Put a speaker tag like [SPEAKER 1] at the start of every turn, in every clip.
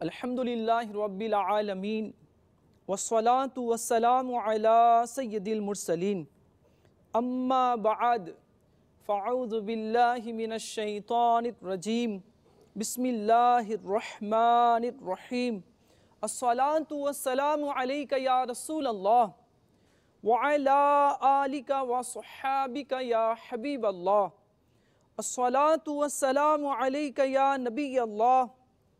[SPEAKER 1] الحمدللہ رب العالمین والصلاة والسلام على سید المرسلین. اما بعد فعوذ باللہ من الشیطان الرجیم. بسم اللہ الرحمن الرحیم. الصلاة والسلام علیکہ یا رسول اللہ. وعلا آلکہ وصحابکہ یا حبیب اللہ. الصلاة والسلام علیکہ یا نبی اللہ.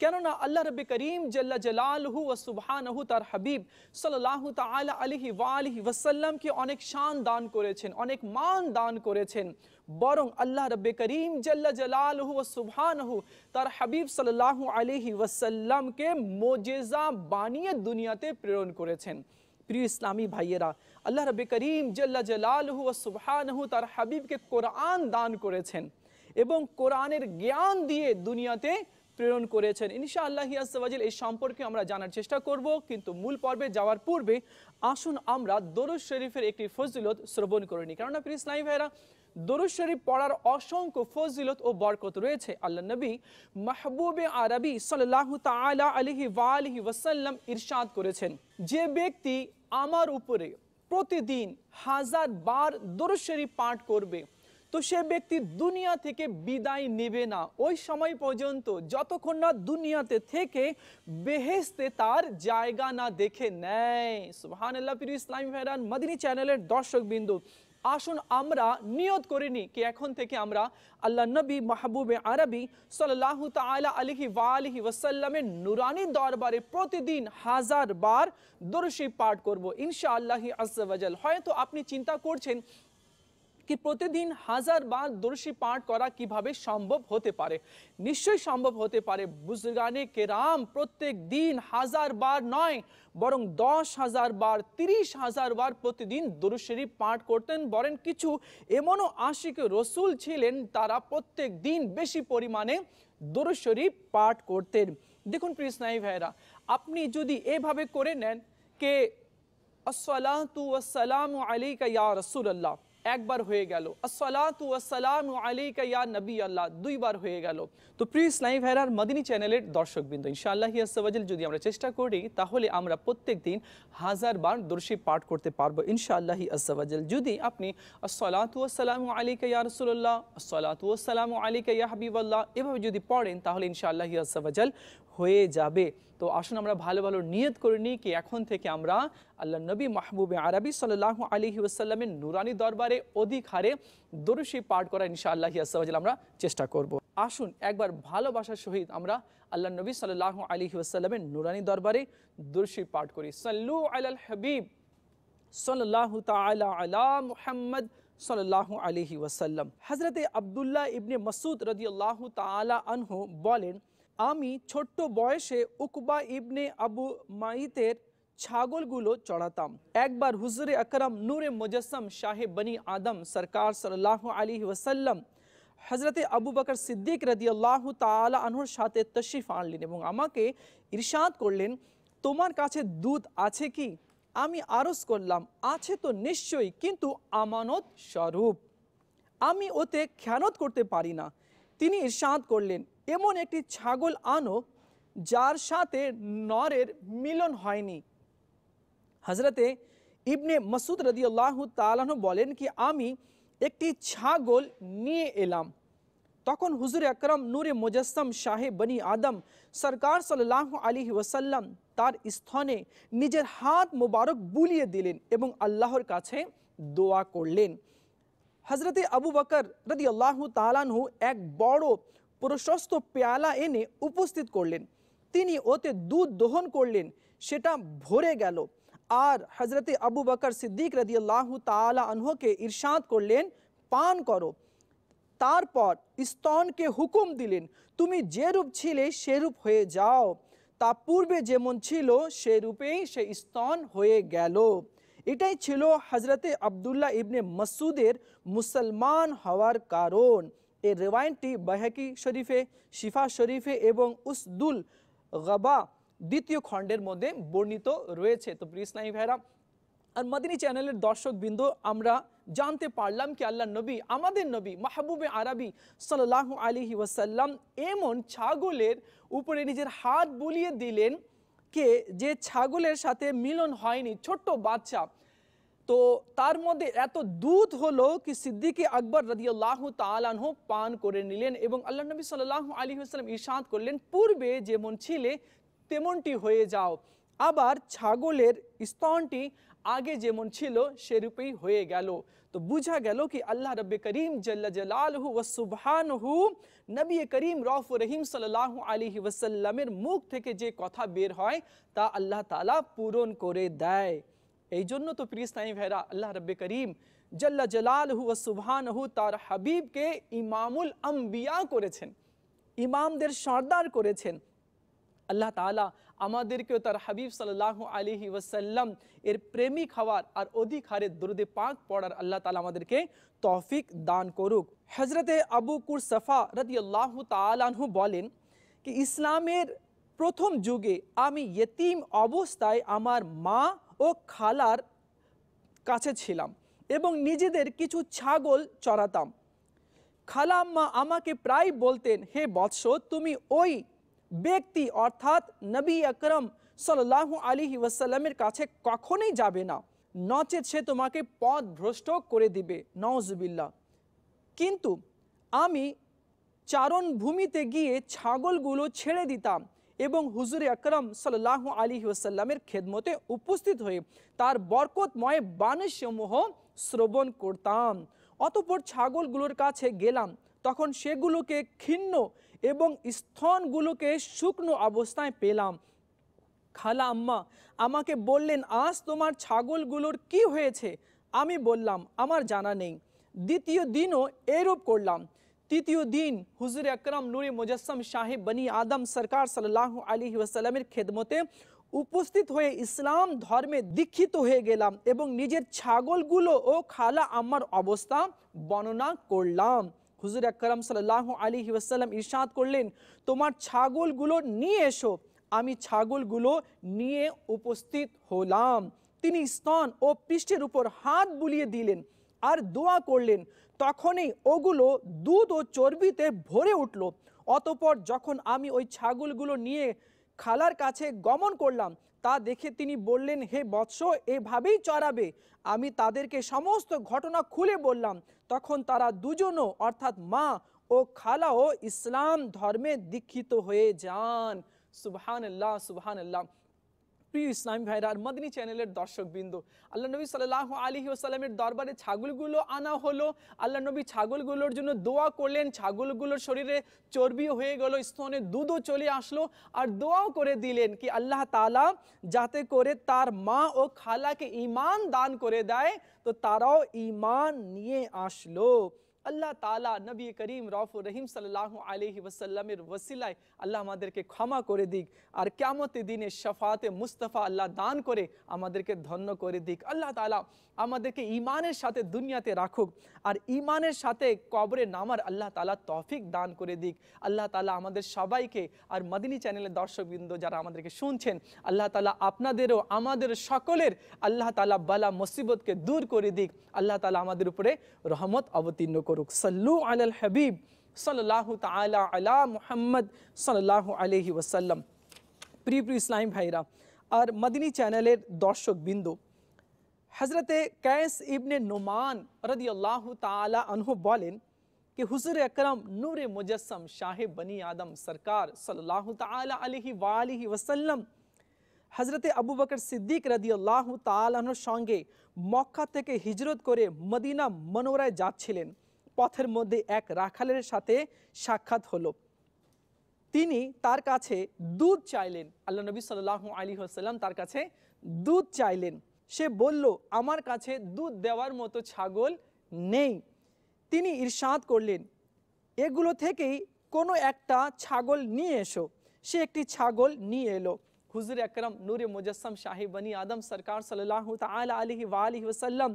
[SPEAKER 1] কেননা আল্লাহ রবি করিম জাল্লা জালালহু ও সুবহানহু তার হাবিব সাল্লাহ তালা আলহি ওয়ালিহি ওয়াসাল্লামকে অনেক শান দান করেছেন, অনেক মান দান করেছেন। বরং আল্লাহ রব্বে করিম জাল্লা জালালহু ও সুবহানহু তার হাবিব সাল্লাহ আলহি ওয়াসাল্লামকে মোজেজা বানিয়ে দুনিয়াতে প্রেরণ করেছেন। প্রিয় ইসলামী ভাইয়েরা, আল্লাহ রব্বে করিম জাল্লা জালালহু ও সুবহানহু তার হাবিবকে কোরআন দান করেছেন এবং কোরআনের জ্ঞান দিয়ে দুনিয়াতে প্রেরণ করেছেন। ইনশা আল্লাহ আসাজিল এই সম্পর্কে আমরা জানার চেষ্টা করব, কিন্তু মূল পর্বে যাওয়ার পূর্বে আসুন আমরা দরুদ শরীফের একটি ফজিলত শ্রবণ করে নিই। কেননা প্রিয় ইসলামী ভাইরা দরুদ শরীফ পড়ার অসংখ্য ফজিলত ও বরকত রয়েছে। আল্লাহ নবী মাহবুবে আরবি সাল্লাহ তালা আলহি ওয়ালিহি ওয়াসাল্লাম ইরশাদ করেছেন, যে ব্যক্তি আমার উপরে প্রতিদিন হাজার বার দরুদ শরীফ পাঠ করবে তো সে ব্যক্তি দুনিয়া থেকে বিদায় নেবে না। ওই সময় পর্যন্ত যতক্ষণ না দুনিয়াতে থেকে বেহেস্তে তার জায়গা না দেখে নেয়। সুহান আল্লাহ পির ইসলামী ভাইরান, মদিনী চ্যানেলের দর্শক বিন্দু আসুন আমরা নিয়ত করে নিই কি এখন থেকে আমরা আল্লাহ নবী মাহবুবে আরবি সাল্লাহ তালা আলহি ওয়ালিহি ওয়াসাল্লামের নুরানি দরবারে প্রতিদিন হাজার বার দর্শী পাঠ করব ইনশা আল্লাহি আজাল হয়তো আপনি চিন্তা করছেন কি প্রতিদিন হাজার বার দর্শী পাঠ করা কীভাবে সম্ভব হতে পারে? নিশ্চয়ই সম্ভব হতে পারে। বুজগানে কেরাম প্রত্যেক দিন হাজার বার নয়, বরং দশ হাজার বার, তিরিশ হাজার বার প্রতিদিন দরুশরীফ পাঠ করতেন। বলেন কিছু এমনও আশিক রসুল ছিলেন, তারা প্রত্যেক দিন বেশি পরিমাণে দরুশরীফ পাঠ করতেন। দেখুন প্রিসনাই ভাইরা আপনি যদি এভাবে করে নেন, কে আসসালাতু আসসালামু আলাইকা ইয়া রাসূলুল্লাহ একবার হয়ে গেল আসসালাতু আসসালামু আলাইকা ইয়া নবী আল্লাহ দুইবার হয়ে গেল তো প্রিয় ইসলামী ভাইরার মদিনী চ্যানেলের দর্শকবৃন্দ ইনশাআল্লাহ ইয়াসাবাজিল যদি আমরা চেষ্টা করি তাহলে আমরা প্রত্যেক দিন হাজার বার দর্শী পাঠ করতে পারব ইনশাআল্লাহ আসাবাজিল যদি আপনি আসসালাতু আসসালামু আলাইকা ইয়া রাসূলুল্লাহ আসসালাতু আসসালামু আলাইকা ইয়া হাবিবাল্লাহ এভাবে যদি পড়েন তাহলে ইনশাআল্লাহ আসাবাজাল হয়ে যাবে। তো আসুন আমরা ভালো ভালো নিয়ত করে নিই কি এখন থেকে আমরা আল্লাহ নবী মাহবুবে আরবি সাল্লাহ আলহি ওসাল্লামের নুরানি দরবারে অধিক হারে দরুশি পাঠ করা ইনশা আল্লাহ আসাল আমরা চেষ্টা করব। আসুন একবার ভালোবাসার সহিত আমরা আল্লাহ নবী সাল্লাহ আলহি ওসাল্লামের নুরানি দরবারে দরুশি পাঠ করি। সাল্লু আল হাবিব সাল্লাহ তালা আলা মুহাম্মদ সাল্লাহ আলহি ওসাল্লাম হজরতে আবদুল্লাহ ইবনে মসুদ রদিয়াল্লাহ তালা আনহু বলেন আমি ছোট্ট বয়সে উকবা ইবনে আবু মাইতের ছাগলগুলো চড়াতাম। একবার হুজুরে আকরম নূরে মুজসম শাহে বনি আদম সরকার সাল্লাহ আলী ওসাল্লাম হজরতে আবু বকর সিদ্দিক রদি আল্লাহ তালা আনহুর সাথে তশরিফ আনলেন এবং আমাকে ইরশাদ করলেন, তোমার কাছে দুধ আছে কি? আমি আরজ করলাম, আছে তো নিশ্চয়ই, কিন্তু আমানত স্বরূপ। আমি ওতে খেয়ানত করতে পারি না। তিনি ইরশাদ করলেন। এমন একটি ছাগল আনো যার সাথে নরের মিলন হয়নি। হজরতে ইবনে মসুদ রদি আল্লাহ তালাহ বলেন কি, আমি একটি ছাগল নিয়ে এলাম। তখন হুজুর আকরম নূরে মুজসম শাহে বনি আদম সরকার সাল্লাহ আলী ওসাল্লাম তার স্থনে নিজের হাত মোবারক বুলিয়ে দিলেন এবং আল্লাহর কাছে দোয়া করলেন। হজরতে আবু বকর রদি আল্লাহ তালানহু এক বড় প্রশস্ত পেয়ালা এনে উপস্থিত করলেন। তিনি ওতে দুধ দোহন করলেন, সেটা ভরে গেল। আর হজরতে আবু বকর সিদ্দিক রদি আল্লাহ তালা আনহুকে ইরশাদ করলেন, পান করো। তারপর স্তনকে হুকুম দিলেন, তুমি যে রূপ ছিলে সেরূপ হয়ে যাও। তা পূর্বে যেমন ছিল সে রূপেই সে স্তন হয়ে গেল। এটাই ছিল হজরতে আবদুল্লাহ ইবনে মাসুদের মুসলমান হওয়ার কারণ। এই রেওয়ায়নটি বাহাকি শরীফে, শিফা শরীফে এবং উসদুল গবা দ্বিতীয় খণ্ডের মধ্যে বর্ণিত রয়েছে। তো প্রিয় ইসলামী ভাইরা আর মদিনী চ্যানেলের দর্শক বিন্দু আমরা জানতে পারলাম কি আল্লাহ নবী, আমাদের নবী মাহবুবে আরবি সাল্লাহ আলিহি ওয়াসাল্লাম এমন ছাগলের উপরে নিজের হাত বুলিয়ে দিলেন কে যে ছাগলের সাথে মিলন হয়নি, ছোট্ট বাচ্চা, তো তার মধ্যে এত দুধ হলো কি সিদ্দিকে আকবর রদিয়াল্লাহ তালানহ পান করে নিলেন এবং আল্লাহ নবী সাল্লাহ আলী আসসালাম ইশাদ করলেন, পূর্বে যেমন ছিলে, তেমনটি হয়ে যাও। আবার ছাগলের স্তনটি আগে যেমন ছিল, সেরূপেই হয়ে গেল। তো বুঝা গেল কি আল্লাহ রব্বে করিম জাল্লা জালালহু ও সুবহানহু নবী করিম রফ রহিম সাল্লাহ আলিহি ওয়াসাল্লামের মুখ থেকে যে কথা বের হয় তা আল্লাহ তালা পূরণ করে দেয় এই জন্য তো প্রিয় ইসলামী ভাইরা আল্লাহ রব্বে করিম জাল্লা জালালহু ও সুবহানহু তার হাবিবকে ইমামুল আম্বিয়া করেছেন ইমামদের সর্দার করেছেন আল্লাহ তালা আমাদেরকেও তার হাবিব সাল্লাহ আলিহি ওয়াসাল্লাম এর প্রেমিক হওয়ার আর অধিক হারে দরুদে পাক পড়ার আল্লাহ তালা আমাদেরকে তৌফিক দান করুক। হজরতে আবু কুর সফা রদি আল্লাহ তালাহু বলেন কি, ইসলামের প্রথম যুগে আমি ইয়েতিম অবস্থায় আমার মা ও খালার কাছে ছিলাম এবং নিজেদের কিছু ছাগল চড়াতাম খালাম্মা আমাকে প্রায় বলতেন, হে বৎস, তুমি ওই ব্যক্তি অর্থাৎ নবী আকরম সাল্লাহ আলী ওয়াসাল্লামের কাছে কখনোই যাবে না। নচেত সে তোমাকে পথ ভ্রষ্ট করে দিবে। নওয়াজবিল্লা কিন্তু আমি চারণ ভূমিতে গিয়ে ছাগলগুলো ছেড়ে দিতাম এবং হুজুরে আকরম সাল্লাহ আলী ওসাল্লামের খেদমতে উপস্থিত হয়ে তার বরকতময় বাণীসমূহ শ্রবণ করতাম। অতপর ছাগলগুলোর কাছে গেলাম। তখন সেগুলোকে ক্ষীণ এবং স্থনগুলোকে শুকনো অবস্থায় পেলাম। খালা আম্মা, আমাকে বললেন, আজ তোমার ছাগলগুলোর কি হয়েছে? আমি বললাম, আমার জানা নেই। দ্বিতীয় দিনও এরূপ করলাম। তৃতীয় দিন হুজুর আকরম নুরি মুজসম সাহেব বনি আদম সরকার সাল্লাহ আলী ওয়াসাল্লামের খেদমতে উপস্থিত হয়ে ইসলাম ধর্মে দীক্ষিত হয়ে গেলাম এবং নিজের ছাগলগুলো ও খালা আম্মার অবস্থা বর্ণনা করলাম। হুজুর আকরম সাল্লাহ আলী ওয়াসাল্লাম ইরশাদ করলেন, তোমার ছাগলগুলো নিয়ে এসো। আমি ছাগলগুলো নিয়ে উপস্থিত হলাম। তিনি স্তন ও পৃষ্ঠের উপর হাত বুলিয়ে দিলেন আর দোয়া করলেন। তখনই ওগুলো দুধ ও চর্বিতে ভরে উঠল। অতপর যখন আমি ওই ছাগলগুলো নিয়ে খালার কাছে গমন করলাম, তা দেখে তিনি বললেন, হে বৎস, এভাবেই চড়াবে। আমি তাদেরকে সমস্ত ঘটনা খুলে বললাম। তখন তারা দুজনও অর্থাৎ মা ও খালাও ইসলাম ধর্মে দীক্ষিত হয়ে যান। সুবহান আল্লাহ প্রিয় ইসলামী ভাইরা আর মদিনী চ্যানেলের দর্শক বিন্দু আল্লাহ নবী সাল্লাহ আলী ওসালামের দরবারে ছাগলগুলো আনা হলো। আল্লাহ নবী ছাগলগুলোর জন্য দোয়া করলেন, ছাগলগুলোর শরীরে চর্বি হয়ে গেল, স্তনে দুধও চলে আসলো আর দোয়াও করে দিলেন কি আল্লাহ তালা যাতে করে তার মা ও খালাকে ইমান দান করে দেয়, তো তারাও ইমান নিয়ে আসলো। আল্লাহ তালা নবী করিম রফুর রহিম সাল্লাহ আলহি ওসাল্লামের ওসিলায় আল্লাহ আমাদেরকে ক্ষমা করে দিক। আর কেমতে দিনে শফাতে মুস্তফা আল্লাহ দান করে আমাদেরকে ধন্য করে দিক। আল্লাহ তালা আমাদেরকে ইমানের সাথে দুনিয়াতে রাখুক। আর ইমানের সাথে কবরে নামার আল্লাহ তালা তফিক দান করে দিক। আল্লাহ তালা আমাদের সবাইকে আর মদিনী চ্যানেলের দর্শকবৃন্দ যারা আমাদেরকে শুনছেন, আল্লাহ তালা আপনাদেরও আমাদের সকলের আল্লাহ তালা বালা মুসিবতকে দূর করে দিক। আল্লাহ তালা আমাদের উপরে রহমত অবতীর্ণ করুক। সাল্লু আল হাবিব। صلی اللہ تعالی علی محمد صلی اللہ علیہ وسلم. پری پری اسلام بھائیرہ، اور مدنی چینل دوشک بندو، حضرت قیس ابن نمان رضی اللہ تعالی عنہ بولن کہ حضور اکرم نور مجسم شاہ بنی آدم سرکار صلی اللہ تعالی علیہ وآلہ وسلم، حضرت ابو بکر صدیق رضی اللہ تعالی عنہ شانگے موقع تکے ہجرت کرے مدینہ منورہ جات যাচ্ছিলেন পথের মধ্যে এক রাখালের সাথে সাক্ষাৎ হলো। তিনি তার কাছে দুধ চাইলেন। আল্লাহ নবী সাল্লাহ আলী হাসাল্লাম তার কাছে দুধ চাইলেন। সে বলল, আমার কাছে দুধ দেওয়ার মতো ছাগল নেই। তিনি ইরশাদ করলেন, এগুলো থেকেই কোনো একটা ছাগল নিয়ে এসো। সে একটি ছাগল নিয়ে এলো। হুজুর আকরম নূরে মুজাসম শাহি বনি আদম সরকার সাল্লাহ তাল আলহি ওয়ালি ওসাল্লাম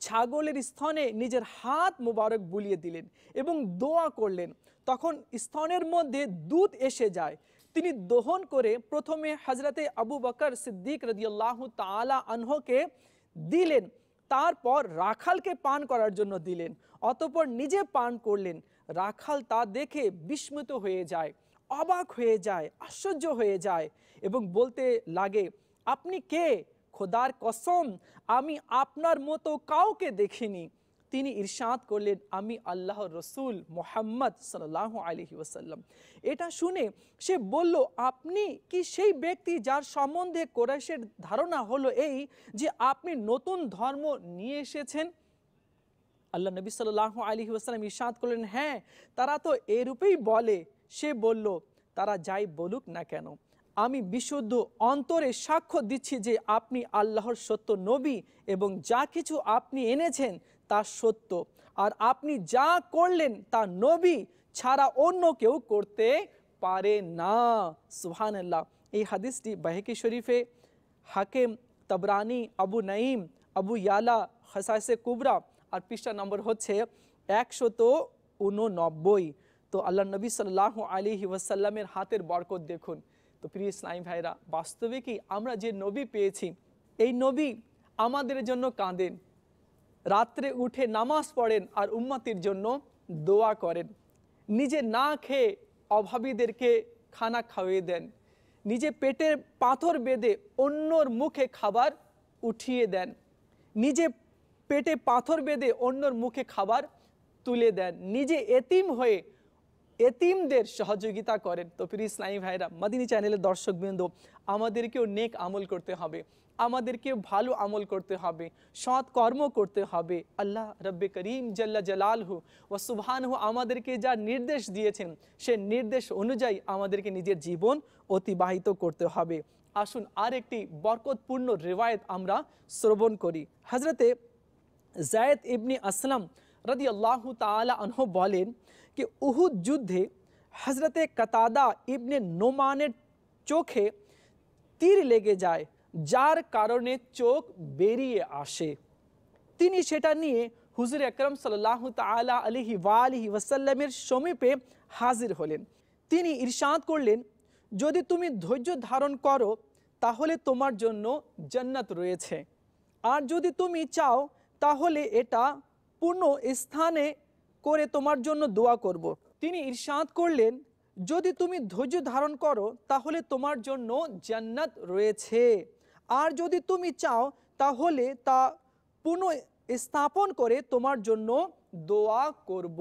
[SPEAKER 1] ছাগলের স্থনে নিজের হাত মুবারক বুলিয়ে দিলেন এবং দোয়া করলেন। তখন স্তনের মধ্যে দুধ এসে যায়। তিনি দোহন করে প্রথমে হজরতে আবু বকর সিদ্দিক রদিয়াল্লাহ তালা আনহকে দিলেন। তারপর রাখালকে পান করার জন্য দিলেন। অতপর নিজে পান করলেন। রাখাল তা দেখে বিস্মিত হয়ে যায়, অবাক হয়ে যায়, আশ্চর্য হয়ে যায় এবং বলতে লাগে, আপনি কে? খোদার কসম, আমি আপনার মতো কাউকে দেখিনি। তিনি ইরশাদ করলেন, আমি আল্লাহ রসুল মোহাম্মদ সাল্লাহ আলহি ওসাল্লাম এটা শুনে সে বলল, আপনি কি সেই ব্যক্তি যার সম্বন্ধে কোরাইশের ধারণা হলো এই যে আপনি নতুন ধর্ম নিয়ে এসেছেন? আল্লাহ নবী সাল্লাহ আলী ওসালাম ইরশাদ করলেন হ্যাঁ তারা তো এরূপেই বলে। সে বলল, তারা যাই বলুক না কেন। আমি বিশুদ্ধ অন্তরে সাক্ষ্য দিচ্ছি যে আপনি আল্লাহর সত্য নবী এবং যা কিছু আপনি এনেছেন তা সত্য। আর আপনি যা করলেন তা নবী ছাড়া অন্য কেউ করতে পারে না। সুহানাল্লাহ এই হাদিসটি বাহেকি শরীফে হাকিম, তবরানি, আবু নাইম আবু ইয়ালা হসাইসে কুবরা আর পৃষ্ঠা নম্বর হচ্ছে একশত উননব্বই। তো আল্লাহ নবী সাল্লাহ আলী ওয়াসাল্লামের হাতের বরকত দেখুন। তো প্রিয় ইসলাম ভাইরা, বাস্তবে কি আমরা যে নবী পেয়েছি, এই নবী আমাদের জন্য কাঁদেন, রাত্রে উঠে নামাজ পড়েন আর উম্মাতির জন্য দোয়া করেন। নিজে না খেয়ে অভাবীদেরকে খানা খাওয়িয়ে দেন। নিজে পেটের পাথর বেঁধে অন্যর মুখে খাবার উঠিয়ে দেন। নিজে পেটে পাথর বেঁধে অন্যর মুখে খাবার তুলে দেন। নিজে এতিম হয়ে এতিমদের সহযোগিতা করেন। তো ফির ইসলামী ভাইরা, মাদিনী চ্যানেলের দর্শকবৃন্দ, আমাদেরকেও নেক আমল করতে হবে আমাদেরকে ভালো আমল করতে হবে, সৎ কর্ম করতে হবে। আল্লাহ রব্বে করিম জাল্লা জালালহু ও সুবহানহু আমাদেরকে যা নির্দেশ দিয়েছেন, সে নির্দেশ অনুযায়ী আমাদেরকে নিজের জীবন অতিবাহিত করতে হবে। আসুন আর একটি বরকতপূর্ণ রেওয়ায়ত আমরা শ্রবণ করি। হজরতে জায়দ ইবনি আসলাম রদি আল্লাহ তালা আনহ বলেন कि উহুদ যুদ্ধে হজরতে কতাদা ইবনে নোমানের চোখে তীর লেগে যায় যার কারণে চোখ বেরিয়ে আসে তিনি সেটা নিয়ে হুজুর আকরম সাল্লাহ তালা আলহি ওয়ালিহি ওয়াসাল্লামের সমীপে হাজির হলেন তিনি ইরশাদ করলেন যদি তুমি ধৈর্য ধারণ করো তাহলে তোমার জন্য জান্নাত রয়েছে আর যদি তুমি চাও তাহলে এটা পূর্ণ স্থানে করে তোমার জন্য দোয়া করব। তিনি ইরশাদ করলেন, যদি তুমি ধৈর্য ধারণ করো, তাহলে তোমার জন্য জান্নাত রয়েছে আর যদি তুমি চাও, তাহলে তা পুনঃ স্থাপন করে তোমার জন্য দোয়া করব।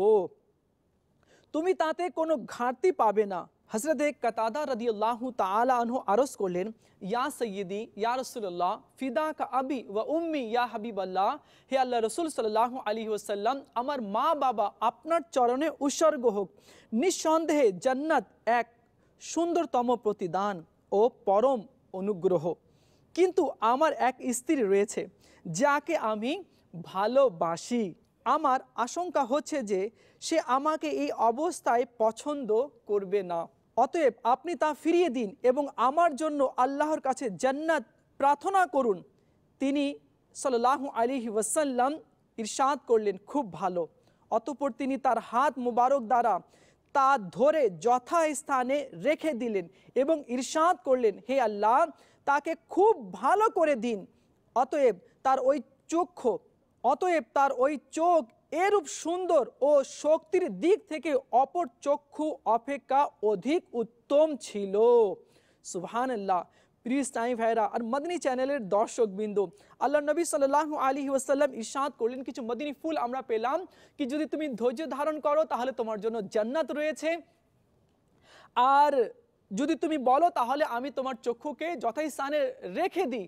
[SPEAKER 1] তুমি তাতে কোনো ঘাটতি পাবে না হজরত কতাদা রদি আল্লাহ তালু আরস করলেন ইয়া সৈয়দি ইয়া রসুল্লাহ ফিদা কা আবি ও উম্মি ইয়া হাবিব আল্লাহ হে আল্লাহ রসুল সাল্লাহ আলী ওসাল্লাম আমার মা বাবা আপনার চরণে উৎসর্গ হোক নিঃসন্দেহে জান্নাত এক সুন্দরতম প্রতিদান ও পরম অনুগ্রহ কিন্তু আমার এক স্ত্রী রয়েছে যাকে আমি ভালোবাসি আমার আশঙ্কা হচ্ছে যে সে আমাকে এই অবস্থায় পছন্দ করবে না অতএব আপনি তা ফিরিয়ে দিন এবং আমার জন্য আল্লাহর কাছে জান্নাত প্রার্থনা করুন। তিনি সাল্লাহ আলী ওয়াসাল্লাম ইরশাদ করলেন, খুব ভালো। অতপর তিনি তার হাত মুবারক দ্বারা তা ধরে যথাস্থানে রেখে দিলেন এবং ইরশাদ করলেন, হে আল্লাহ, তাকে খুব ভালো করে দিন। অতএব তার ওই চক্ষু, অতএব তার ওই চোখ এরূপ সুন্দর ও শক্তির দিক থেকে অপর চক্ষু অপেক্ষা অধিক উত্তম ছিল। সুবহান আল্লাহ প্রিয় টাইম ভাইরা, আর মদিনী চ্যানেলের দর্শক বিন্দু আল্লাহ নবী সাল্লাহ আলী ওয়াসাল্লাম ইরশাদ করলেন, কিছু মদিনী ফুল আমরা পেলাম, কি যদি তুমি ধৈর্য ধারণ করো, তাহলে তোমার জন্য জান্নাত রয়েছে। আর যদি তুমি বলো, তাহলে আমি তোমার চক্ষুকে যথাস্থানে রেখে দিই।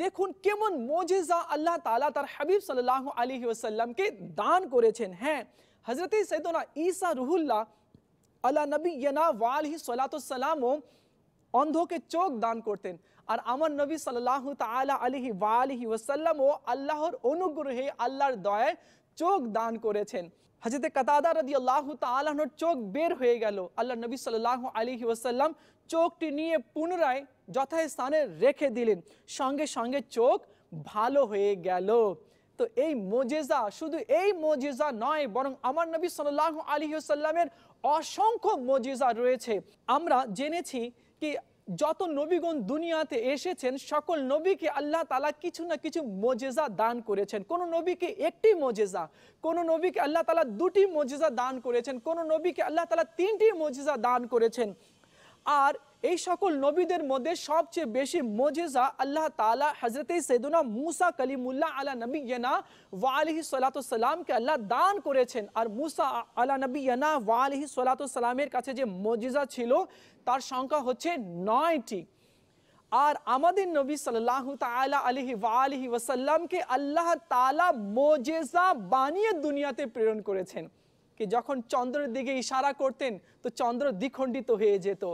[SPEAKER 1] দেখুন কেমন মজিজা আল্লাহ তালা তার হাবিব সাল্লাহ আলী ওসাল্লামকে দান করেছেন। হ্যাঁ হজরত সৈদনা ঈসা রুহুল্লাহ আল্লাহ নবী ইয়ানা ওয়ালহি সালাতামও অন্ধকে চোখ দান করতেন। আর আমার নবী সাল্লাহ তালা আলহি ওয়ালহি ওসাল্লামও আল্লাহর অনুগ্রহে আল্লাহর দয়ায় চোখ দান করেছেন। হজরত কাতাদা রদি আল্লাহ তালাহর চোখ বের হয়ে গেল। আল্লাহ নবী সাল্লাহ আলী ওসাল্লাম চোখটি নিয়ে পুনরায় যথাস্থানে রেখে দিলেন। সঙ্গে সঙ্গে চোখ ভালো হয়ে গেল। তো এই মোজেজা শুধু এই মোজেজা নয়, বরং আমার নবী সাল্লাহ আলী সাল্লামের অসংখ্য মোজেজা রয়েছে। আমরা জেনেছি কি যত নবীগণ দুনিয়াতে এসেছেন, সকল নবীকে আল্লাহ তালা কিছু না কিছু মোজেজা দান করেছেন। কোন নবীকে একটি মোজেজা, কোন নবীকে আল্লাহ তালা দুটি মোজেজা দান করেছেন, কোন নবীকে আল্লাহ তালা তিনটি মোজেজা দান করেছেন। আর এই সকল নবীদের মধ্যে সবচেয়ে বেশি মোজেজা আল্লাহ তালা হজরত সৈদুনা মুসা কলিমুল্লাহ আলা নবী ইয়ানা ওয়ালিহি সালাতামকে আল্লাহ দান করেছেন। আর মুসা আলা নবী ইয়ানা ওয়ালিহি সালাতামের কাছে যে মোজেজা ছিল, তার সংখ্যা হচ্ছে নয়টি। আর আমাদের নবী সাল্লাহ তালা আলহি ওয়ালিহি ওয়াসাল্লামকে আল্লাহ তালা মোজেজা বানিয়ে দুনিয়াতে প্রেরণ করেছেন। কি যখন চন্দ্রের দিকে ইশারা করতেন, তো চন্দ্র দ্বিখণ্ডিত হয়ে যেত।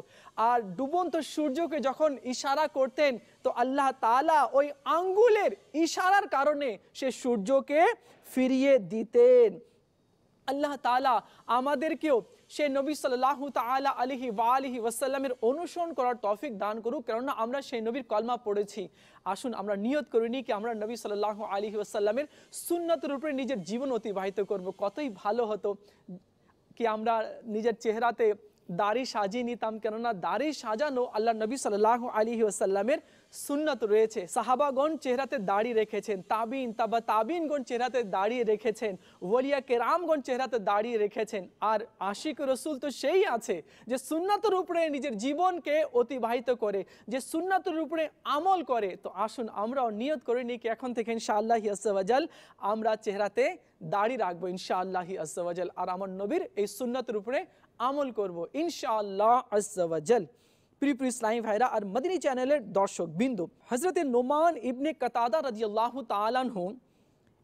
[SPEAKER 1] আর ডুবন্ত সূর্যকে যখন ইশারা করতেন, তো আল্লাহ তালা ওই আঙ্গুলের ইশারার কারণে সে সূর্যকে ফিরিয়ে দিতেন। আল্লাহ তালা আমাদেরকেও সে নবী সাল্লাহ তালা আলিহি ওয়া আলিহি ওয়াসাল্লামের অনুসরণ করার তফিক দান করুক, কেননা আমরা সেই নবীর কলমা পড়েছি। আসুন, আমরা নিয়ত করিনি কি আমরা নবী সাল্লাহ আলিহি ওয়াসাল্লামের সুন্নতের উপরে নিজের জীবন অতিবাহিত করব। কতই ভালো হতো কি আমরা নিজের চেহারাতে দাড়ি সাজিয়ে নিতাম কেননা দাড়ি সাজানো আল্লাহ নবী সাল্লাহ আলী আসাল্লামের সুন্নত রয়েছে। সাহাবাগণ চেহারাতে দাড়ি রেখেছেন, তাবিন, তাবা তাবিনগণ চেহারাতে দাঁড়িয়ে রেখেছেন, ওলিয়া কেরামগণ চেহারাতে দাঁড়িয়ে রেখেছেন। আর আশিক রসুল তো সেই আছে যে সুন্নতের উপরে নিজের জীবনকে অতিবাহিত করে, যে সুন্নতের উপরে আমল করে। তো আসুন আমরাও নিয়ত করে নিই কি এখন থেকে ইনশাআল্লাহ আসাল আমরা চেহারাতে দাড়ি রাখব ইনশাআল্লাহি আসাল আর আমার নবীর এই সুন্নতের উপরে আমল করব, ইনশাআল্লাহ আসাল প্রিয় ইসলামী ভাইরা, আর মদিনী চ্যানেলের দর্শক বিন্দু হজরতে নোমান ইবনে কাতাদা রাজি আল্লাহ তালানহু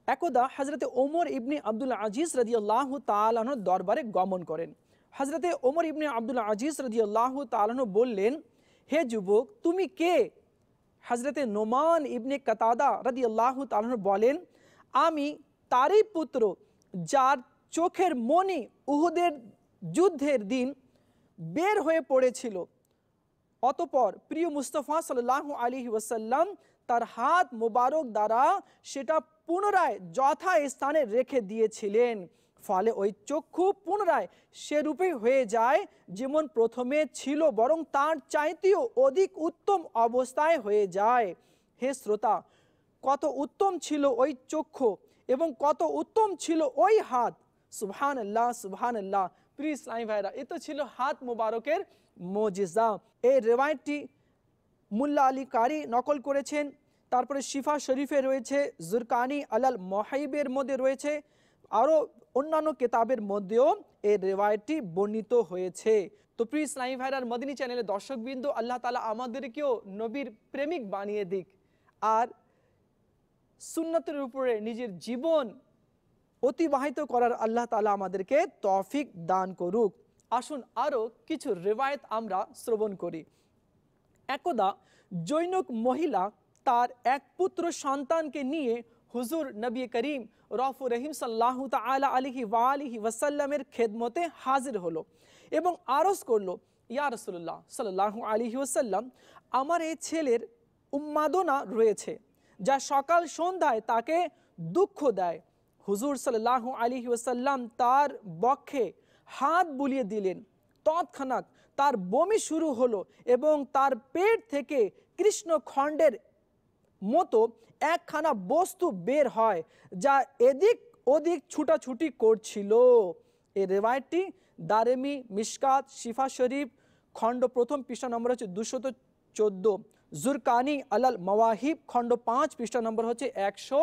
[SPEAKER 1] একদা হজরতে ওমর ইবনে আব্দুল আজিজ রাজি আল্লাহ তালাহর দরবারে গমন করেন। হজরতে ওমর ইবনে আব্দুল আজিজ রাজি আল্লাহ তালাহ বললেন, হে যুবক, তুমি কে? হজরতে নোমান ইবনে কাতাদা রাজি আল্লাহ তালাহ বলেন, আমি তারই পুত্র যার চোখের মনি উহুদের যুদ্ধের দিন বের হয়ে পড়েছিল। অতপর প্রিয় মুস্তফা সাল্লাহ আলী ওয়াসাল্লাম তার হাত মোবারক দ্বারা সেটা পুনরায় যথা স্থানে রেখে দিয়েছিলেন। ফলে ওই চক্ষু পুনরায় সেরূপে হয়ে যায় যেমন প্রথমে ছিল, বরং তার চাইতেও অধিক উত্তম অবস্থায় হয়ে যায়। হে শ্রোতা, কত উত্তম ছিল ওই চক্ষু এবং কত উত্তম ছিল ওই হাত? সুবহান আল্লাহ সুবহান আল্লাহ প্রিয় ইসলামী ভাইরা, এ তো ছিল হাত মুবারকের মজিজা। এই রেওয়ায়তটি মুল্লা আলী কারি নকল করেছেন, তারপরে শিফা শরীফে রয়েছে, জুরকানি আলাল মহাইবের মধ্যে রয়েছে আরও অন্যান্য কেতাবের মধ্যেও এই রেওয়ায়তটি বর্ণিত হয়েছে। তো প্রিয় ইসলামী ভাইরার মদিনী চ্যানেলের দর্শকবৃন্দ, আল্লাহ তালা আমাদেরকেও নবীর প্রেমিক বানিয়ে দিক। আর সুন্নতের উপরে নিজের জীবন অতিবাহিত করার আল্লাহ তালা আমাদেরকে তফিক দান করুক। আসুন আরও কিছু রেওয়ায়ত আমরা শ্রবণ করি। একদা জৈনক মহিলা তার এক পুত্র সন্তানকে নিয়ে হুজুর নবী করিম রফুর রহিম সাল্লাহ তালা আলিহি ওয়ালিহি ওয়াসাল্লামের খেদমতে হাজির হলো এবং আরজ করল, ইয়া রসুল্লাহ সাল্লাহ আলিহি ওসাল্লাম আমার এই ছেলের উন্মাদনা রয়েছে, যা সকাল সন্ধ্যায় তাকে দুঃখ দেয় হুজুর সাল্লাহ আলী ওসাল্লাম তার বক্ষে হাত বুলিয়ে দিলেন। তৎক্ষণাৎ তার বমি শুরু হলো এবং তার পেট থেকে কৃষ্ণখণ্ডের মতো একখানা বস্তু বের হয়, যা এদিক ওদিক ছুটাছুটি করছিল। এই রেওয়ায়তটি দারেমি মিসকাত শিফা শরীফ, খণ্ড প্রথম পৃষ্ঠা নম্বর হচ্ছে দুশত চোদ্দ, জুরকানি আলাল মওয়াহিব, খণ্ড পাঁচ পৃষ্ঠা নম্বর হচ্ছে একশো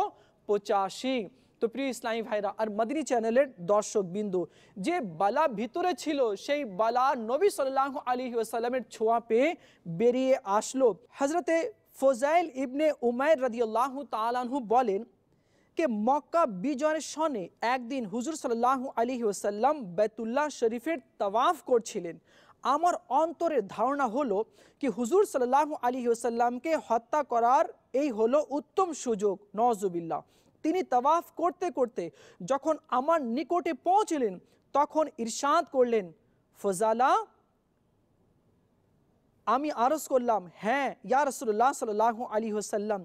[SPEAKER 1] পঁচাশি। তো প্রিয় ইসলামী ভাইরা, আর মদিনী চ্যানেলের দর্শক বিন্দু, যে বালা ভিতরে ছিল, সেই বালা নবী সাল্লাহ আলী ওসাল্লামের ছোঁয়া পেয়ে বেরিয়ে আসলো। হজরতে ফোজাইল ইবনে উমায় রদিয়াল্লাহ তালাহু বলেন কে মক্কা বিজয়ের সনে একদিন হুজুর সাল্লাহ আলী ওসাল্লাম বেতুল্লাহ শরীফের তওয়াফ করছিলেন। আমার অন্তরের ধারণা হলো কি হুজুর সাল্লাহ আলী ওসাল্লামকে হত্যা করার এই হলো উত্তম সুযোগ। নজুবিল্লা তিনি তওয়াফ করতে করতে যখন আমার নিকটে পৌঁছলেন, তখন ইরশাদ করলেন, ফজালা, আমি আরজ করলাম হ্যাঁ ইয়া রসুল্লাহ সাল্লাহ আলী হোসাল্লাম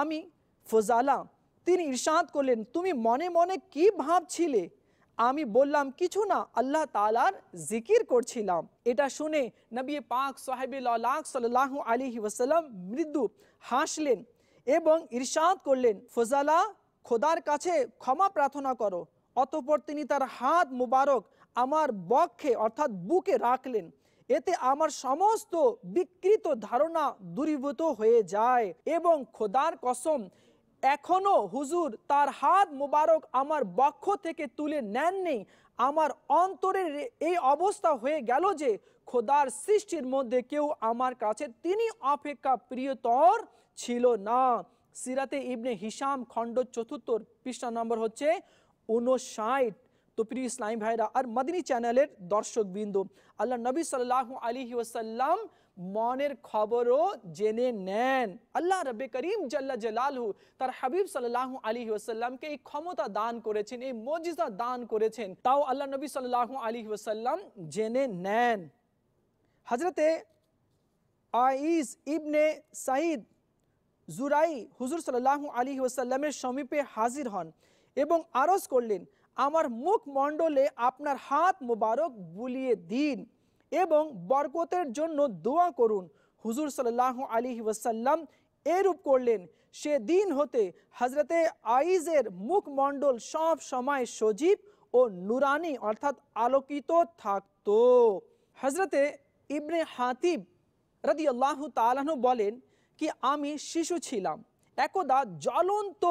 [SPEAKER 1] আমি ফজালা। তিনি ইরশাদ করলেন, তুমি মনে মনে কি ভাবছিলে? আমি বললাম, কিছু না, আল্লাহ তালার জিকির করছিলাম। এটা শুনে নবী পাক সাহেবুল্লাহ সাল্লাহ আলী ওসাল্লাম মৃদু হাসলেন এবং ইরশাদ করলেন, ফজালা খোদার কাছে ক্ষমা প্রার্থনা করো। অতপর তিনি তার হাত মুবারক আমার বক্ষে অর্থাৎ বুকে রাখলেন। এতে আমার সমস্ত বিকৃত ধারণা দূরীভূত হয়ে যায় এবং খোদার কসম, এখনও হুজুর তার হাত মুবারক আমার বক্ষ থেকে তুলে নেননি। আমার অন্তরের এই অবস্থা হয়ে গেল যে খোদার সৃষ্টির মধ্যে কেউ আমার কাছে তিনি অপেক্ষা প্রিয়তর ছিল না। সিরাতে ইবনে হিসাম খণ্ড চতুর্থ পৃষ্ঠা নম্বর হচ্ছে উনষাট তো প্রিয় ইসলামী ভাইরা, আর মদিনী চ্যানেলের দর্শক বিন্দু আল্লাহ নবী সাল্লাহ আলী ওসাল্লাম মনের খবরও জেনে নেন। আল্লাহ রবে করিম জাল্লা জালালহু তার হাবিব সাল্লাহ আলী ওসাল্লামকে এই ক্ষমতা দান করেছেন, এই মজিজা দান করেছেন, তাও আল্লাহ নবী সাল্লাহ আলী ওসাল্লাম জেনে নেন। হজরতে আইস ইবনে সাইদ জুরাই হুজুর সাল্লাহ আলী ওসাল্লামের সমীপে হাজির হন এবং আরজ করলেন, আমার মুখ মণ্ডলে আপনার হাত মোবারক বুলিয়ে দিন এবং বরকতের জন্য দোয়া করুন। হুজুর সাল্লাহ আলী ওয়াসাল্লাম এরূপ করলেন, সে দিন হতে হজরতে আইজের মুখমণ্ডল সব সময় সজীব ও নুরানি অর্থাৎ আলোকিত থাকত। হজরতে ইবনে হাতিব রদি আল্লাহ তালাহু বলেন কি আমি শিশু ছিলাম। একদা জ্বলন্ত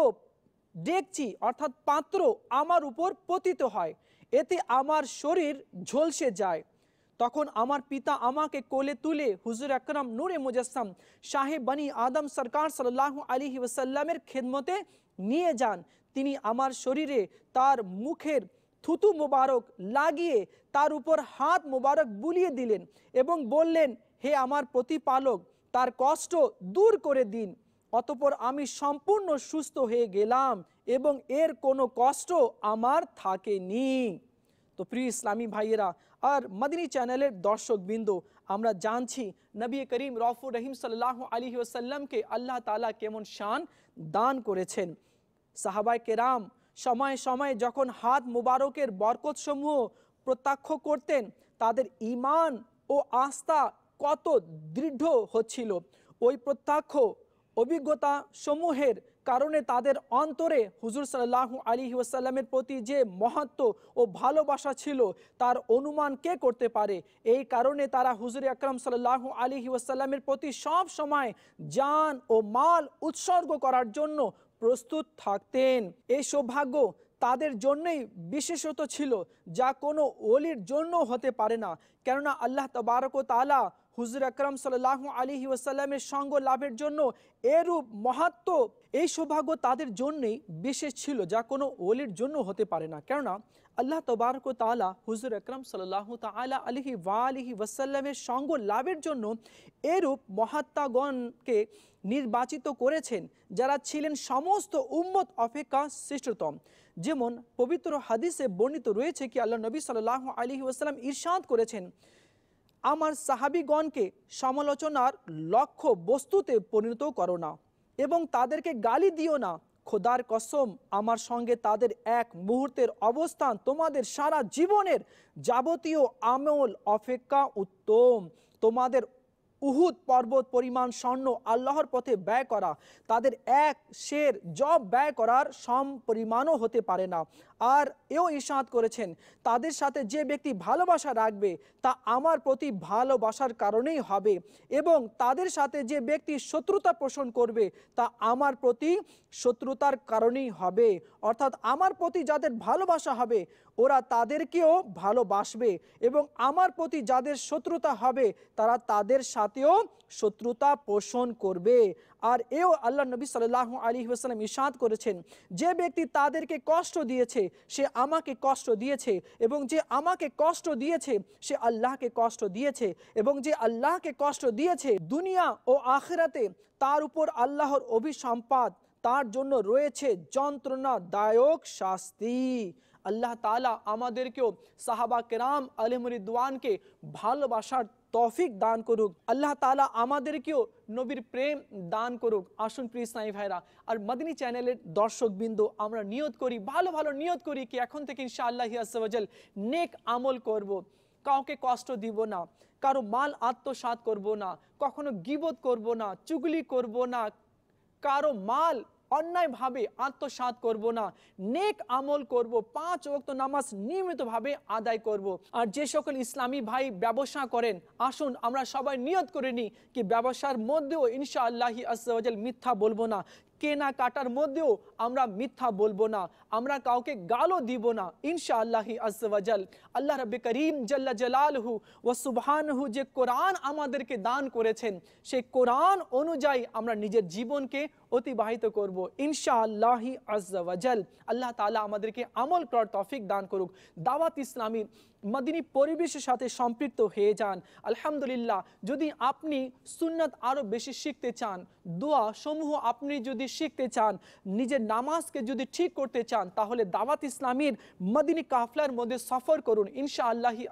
[SPEAKER 1] ডেকচি অর্থাৎ পাত্র আমার উপর পতিত হয়, এতে আমার শরীর ঝলসে যায়। তখন আমার পিতা আমাকে কোলে তুলে, হুজুর আকরম, নূরে মুজাসম শাহে বনি আদম সরকার সাল্লাহ আলী ওসাল্লামের খেদমতে নিয়ে যান। তিনি আমার শরীরে তার মুখের থুতু মোবারক লাগিয়ে, তার উপর হাত মোবারক বুলিয়ে দিলেন এবং বললেন, হে আমার প্রতিপালক তার কষ্ট দূর করে দিন। অতপর আমি সম্পূর্ণ সুস্থ হয়ে গেলাম এবং এর কোনো কষ্ট আমার থাকেনি। তো প্রিয় ইসলামী ভাইয়েরা, আর মদিনী চ্যানেলের দর্শক বিন্দু আমরা জানছি নবী করিম রফুর রহিম সাল্লাহ আলী ওসাল্লামকে আল্লাহ তালা কেমন শান দান করেছেন। সাহাবাই কেরাম সময়ে সময়ে যখন হাত মুবারকের বরকতসমূহ প্রত্যক্ষ করতেন, তাদের ইমান ও আস্থা কত দৃঢ় হচ্ছিল। ওই প্রত্যক্ষ অভিজ্ঞতা সমূহের কারণে তাদের অন্তরে হুজুর সাল্লাহ আলী ওয়াসাল্লামের প্রতি যে মহত্ব ও ভালোবাসা ছিল, তার অনুমান কে করতে পারে? এই কারণে তারা হুজুর আকরম সাল্লাহ আলী ওয়াসাল্লামের প্রতি সব সময় যান ও মাল উৎসর্গ করার জন্য প্রস্তুত থাকতেন। এই সৌভাগ্য তাদের জন্যই বিশেষত ছিল, যা কোনো অলির জন্য হতে পারে না। কেননা আল্লাহ তবারক তালা হুজুর আকরম সাল্লাহ আলী ওয়াসাল্লামের সঙ্গ লাভের জন্য এরূপ মাহাত্ম এই সৌভাগ্য তাদের জন্যই বিশেষ ছিল যা কোনো ওলির জন্য হতে পারে না। কেননা আল্লাহ তবারক তালা হুজুর আকরম সাল্লাহ তালা আলহি ওয়া আলহি ওয়াসাল্লামের সঙ্গ লাভের জন্য এরূপ মহাত্মাগণকে নির্বাচিত করেছেন, যারা ছিলেন সমস্ত উম্মত অপেক্ষা শ্রেষ্ঠতম। যেমন পবিত্র হাদিসে বর্ণিত রয়েছে কি, আল্লাহ নবী সাল্লাহ আলী ওয়াসাল্লাম ইরশাদ করেছেন আমার সাহাবিগণকে সমালোচনার লক্ষ্য বস্তুতে পরিণত করো না এবং তাদেরকে গালি দিও না। খোদার কসম, আমার সঙ্গে তাদের এক মুহূর্তের অবস্থান তোমাদের সারা জীবনের যাবতীয় আমল অপেক্ষা উত্তম। তোমাদের উহুদ পর্বত পরিমাণ স্বর্ণ আল্লাহর পথে ব্যয় করা, তাদের এক শের জব ব্যয় করার সম পরিমাণও হতে পারে না। আর এও ইশাদ করেছেন, তাদের সাথে যে ব্যক্তি ভালোবাসা রাখবে, তা আমার প্রতি ভালোবাসার কারণেই হবে এবং তাদের সাথে যে ব্যক্তি শত্রুতা পোষণ করবে, তা আমার প্রতি শত্রুতার কারণেই হবে। অর্থাৎ আমার প্রতি যাদের ভালোবাসা হবে, ওরা তাদেরকেও ভালোবাসবে এবং আমার প্রতি যাদের শত্রুতা হবে, তারা তাদের সাথেও শত্রুতা পোষণ করবে। আর এও আল্লাহ নবী সাল্লাহ আলী ওসালাম ইশাদ করেছেন, যে ব্যক্তি তাদেরকে কষ্ট দিয়েছে, সে আমাকে কষ্ট দিয়েছে এবং যে আমাকে কষ্ট দিয়েছে, সে আল্লাহকে কষ্ট দিয়েছে এবং যে আল্লাহকে কষ্ট দিয়েছে, দুনিয়া ও আখেরাতে তার উপর আল্লাহর অভিসম্পাদ তার জন্য রয়েছে যন্ত্রণাদায়ক শাস্তি। আল্লাহ তালা আমাদেরকেও সাহাবা কেরাম আলমরিদওয়ানকে ভালোবাসার তফিক দান করুক আল্লাহ তালা আমাদেরকেও নবীর প্রেম দান করুক আসুন প্রিয় ইসলামী ভাইরা, আর মদিনী চ্যানেলের দর্শকবৃন্দ, আমরা নিয়ত করি, ভালো ভালো নিয়ত করি কি এখন থেকে ইনশা আল্লাহ আসাল নেক আমল করব। কাউকে কষ্ট দিব না, কারও মাল আত্মসাত করব না, কখনো গিবত করব না, চুগলি করব না, কারও মাল অন্যায়ভাবে আত্মসাত করব না, নেক আমল করব, পাঁচ ওয়াক্ত নামাজ নিয়মিতভাবে আদায় করব। আর যে সকল ইসলামী ভাই ব্যবসা করেন, আসুন আমরা সবাই নিয়ত করে নিই কি ব্যবসার মধ্যেও ইনশা আল্লাহি আসাল মিথ্যা বলব না। কেনা কাটার মধ্যেও আমরা মিথ্যা বলব না। আমরা কাউকে গালও দিব না ইনশা আল্লাহি আজাল আল্লাহ রব্বে করিম জাল্লা জালালহু ও সুবহানহু যে কোরআন আমাদেরকে দান করেছেন, সেই কোরআন অনুযায়ী আমরা নিজের জীবনকে অতিবাহিত করব। ইনশা আল্লাহি আজাল আল্লাহ তালা আমাদেরকে আমল করার তফিক দান করুক। দাওয়াত ইসলামী মদিনী পরিবেশের সাথে সম্পৃক্ত হয়ে যান। আলহামদুলিল্লাহ, যদি আপনি সুন্নাত আরও বেশি শিখতে চান, দোয়া সমূহ আপনি যদি শিখতে চান, নিজের নামাজকে যদি ঠিক করতে চান, তাহলে দাওয়াত ইসলামীর মদিনী কাফলার মধ্যে সফর করুন। ইনশা আল্লাহি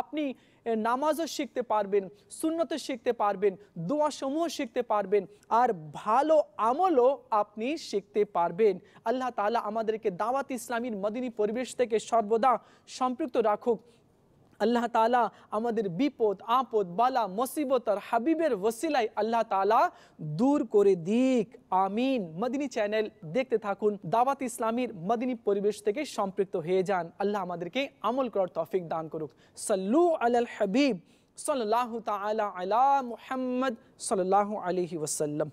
[SPEAKER 1] আপনি নামাজও শিখতে পারবেন সুন্নত শিখতে পারবেন দোয়া সমূহ শিখতে পারবেন, আর ভালো আমলও আপনি শিখতে পারবেন। আল্লাহ তালা আমাদেরকে দাওয়াত ইসলামীর মদিনী পরিবেশ থেকে সর্বদা সম্পৃক্ত রাখুক। আল্লাহ তালা আমাদের বিপদ আপদ বালা মুসিবত আর হাবিবের ওসিলাই আল্লাহ তালা দূর করে দিক আমিন মদিনী চ্যানেল দেখতে থাকুন দাওয়াত ইসলামীর মদিনী পরিবেশ থেকে সম্পৃক্ত হয়ে যান আল্লাহ আমাদেরকে আমল করার তফিক দান করুক সাল্লু আল হাবিব সাল্লাহ তালা আলা মুহাম্মদ সাল্লাহ আলহি ওসাল্লাম